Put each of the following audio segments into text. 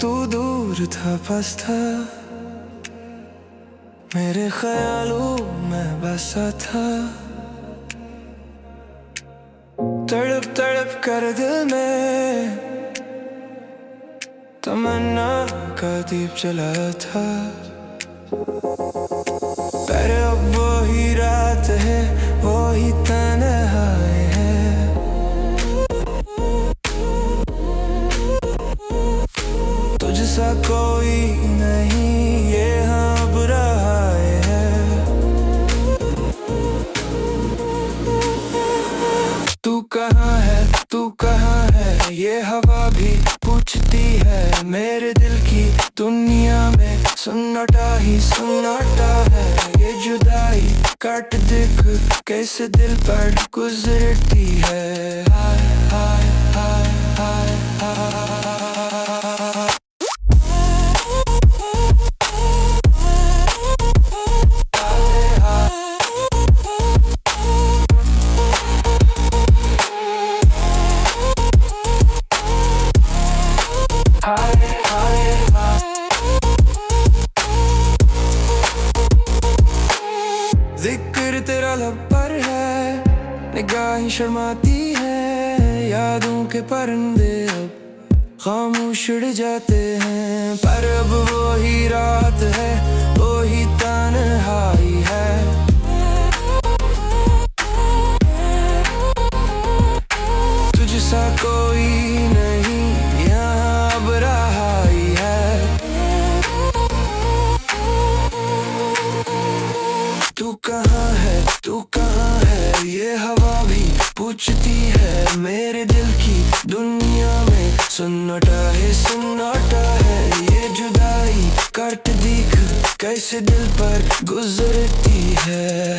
تو دور تھا پس تھا۔ میرے خیالوں میں بسا تھا۔ تڑپ تڑپ کر دل میں تمنا کا دیپ جلا تھا۔ پر اب وہی رات ہے، وہی تنہائی کہاں ہے؟ تو کہاں ہے؟ یہ ہوا بھی پوچھتی ہے، میرے دل کی دنیا میں سناٹا ہی سناٹا ہے۔ یہ جدائی کٹ دکھ کیسے دل پر گزرتی ہے؟ ذکر تیرا لب پر ہے، نگاہیں شرماتی ہے، یادوں کے پرندے اب خاموش اڑ جاتے ہیں۔ پر اب وہی رات ہے، وہی تنہائی ہے۔ تجھ سا کوئی تو کہاں ہے؟ یہ ہوا بھی پوچھتی ہے میرے دل کی دنیا میں۔ سناٹا ہے سناٹا ہے، یہ جدائی کٹ دیکھ کیسے دل پر گزرتی ہے۔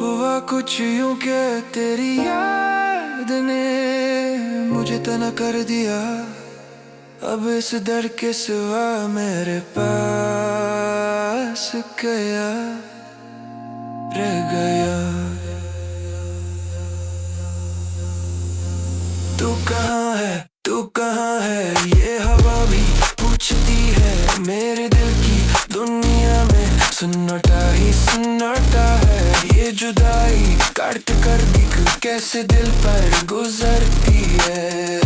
ہوا کچھ یوں کہ تیری یاد نے مجھے تنا کر دیا۔ اب اس در کے سوا میرے پاس گیا، رہ گیا۔ تو کہاں ہے، تو کہاں ہے؟ یہ ہوا بھی پوچھتی ہے میرے دل کی دنیا میں۔ سناٹا ہی سناٹا ہے، یہ جدائی کٹ کر دکھ کیسے دل پر گزرتی ہے؟